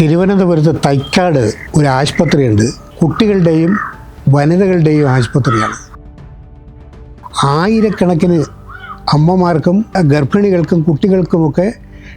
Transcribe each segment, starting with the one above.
തിരുവനന്തപുരത്ത് തൈക്കാട് ഒരു ആശുപത്രിയുണ്ട്. കുട്ടികളുടെയും വനിതകളുടെയും ആശുപത്രിയാണ്. ആയിരക്കണക്കിന് അമ്മമാർക്കും ഗർഭിണികൾക്കും കുട്ടികൾക്കുമൊക്കെ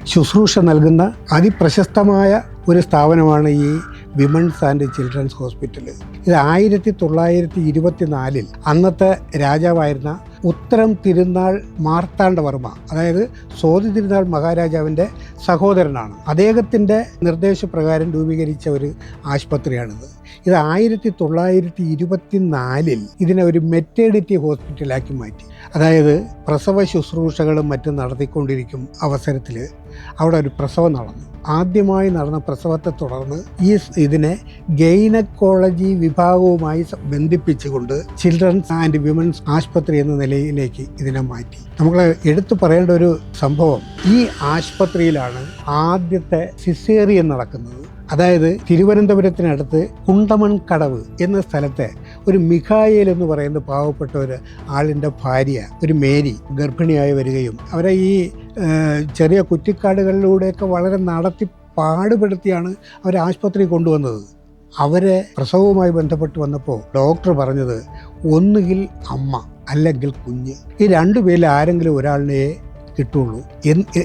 ശുശ്രൂഷ നൽകുന്ന അതിപ്രശസ്തമായ ഒരു സ്ഥാപനമാണ് ഈ വിമൻസ് ആൻഡ് ചിൽഡ്രൻസ് ഹോസ്പിറ്റൽ ഇത് ആയിരത്തി തൊള്ളായിരത്തി ഇരുപത്തി നാലിൽ അന്നത്തെ രാജാവായിരുന്ന ഉത്തരം തിരുനാൾ മാർത്താണ്ഡവർമ്മ അതായത് സോതി തിരുനാൾ മഹാരാജാവിന്റെ സഹോദരനാണ്. അദ്ദേഹത്തിന്റെ നിർദ്ദേശപ്രകാരം രൂപീകരിച്ച ഒരു ആശുപത്രിയാണിത്. ഇത് ആയിരത്തി തൊള്ളായിരത്തി ഇരുപത്തി നാലിൽ ഇതിനെ ഒരു മെറ്റേണിറ്റി ഹോസ്പിറ്റലാക്കി മാറ്റി. അതായത് പ്രസവ ശുശ്രൂഷകളും മറ്റും നടത്തിക്കൊണ്ടിരിക്കും അവസരത്തിൽ അവിടെ ഒരു പ്രസവം നടന്നു. ആദ്യമായി നടന്ന പ്രസവത്തെ തുടർന്ന് ഈ ഇതിനെ ഗൈനക്കോളജി വിഭാഗവുമായി ബന്ധിപ്പിച്ചുകൊണ്ട് ചിൽഡ്രൻസ് ആൻഡ് വിമൻസ് ആശുപത്രി എന്ന നിലയിലേക്ക് ഇതിനെ മാറ്റി. നമ്മൾ എടുത്തു പറയേണ്ട ഒരു സംഭവം ഈ ആശുപത്രിയിലാണ് ആദ്യത്തെ സിസേറിയൻ നടക്കുന്നത്. അതായത് തിരുവനന്തപുരത്തിനടുത്ത് കുണ്ടമൺ കടവ് എന്ന സ്ഥലത്തെ ഒരു മിഖായേൽ എന്ന് പറയുന്ന പാവപ്പെട്ട ഒരു ആളിന്റെ ഭാര്യ ഒരു മേരി ഗർഭിണിയായി വരികയും അവരെ ഈ ചെറിയ കുറ്റിക്കാടുകളിലൂടെയൊക്കെ വളരെ നടത്തി പാടുപെടുത്തിയാണ് അവരെ ആശുപത്രി കൊണ്ടുവന്നത്. അവരെ പ്രസവവുമായി ബന്ധപ്പെട്ട് വന്നപ്പോൾ ഡോക്ടർ പറഞ്ഞത് ഒന്നുകിൽ അമ്മ അല്ലെങ്കിൽ കുഞ്ഞ്. ഈ രണ്ടുപേരിൽ ആരെങ്കിലും ഒരാളിനെ കിട്ടുള്ളൂ.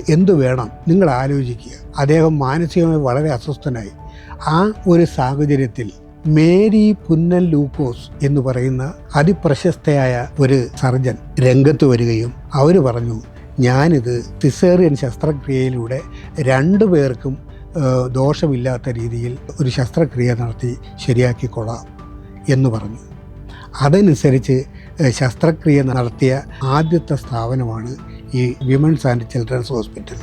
എന്ത് വേണം? നിങ്ങൾ ആലോചിക്കുക. അദ്ദേഹം മാനസികമായി വളരെ അസ്വസ്ഥനായി. ആ ഒരു സാഹചര്യത്തിൽ മേരി പുന്നൽ ലൂക്കോസ് എന്ന് പറയുന്ന അതിപ്രശസ്തയായ ഒരു സർജൻ രംഗത്ത് വരികയും അവർ പറഞ്ഞു ഞാനിത് സിസേറിയൻ ശസ്ത്രക്രിയയിലൂടെ രണ്ടു പേർക്കും ദോഷമില്ലാത്ത രീതിയിൽ ഒരു ശസ്ത്രക്രിയ നടത്തി ശരിയാക്കിക്കൊള്ളാം എന്ന് പറഞ്ഞു. അതനുസരിച്ച് ശസ്ത്രക്രിയ നടത്തിയ ആദ്യത്തെ സ്ഥാപനമാണ് ഈ വിമൻസ് ആൻഡ് ചിൽഡ്രൻസ് ഹോസ്പിറ്റൽ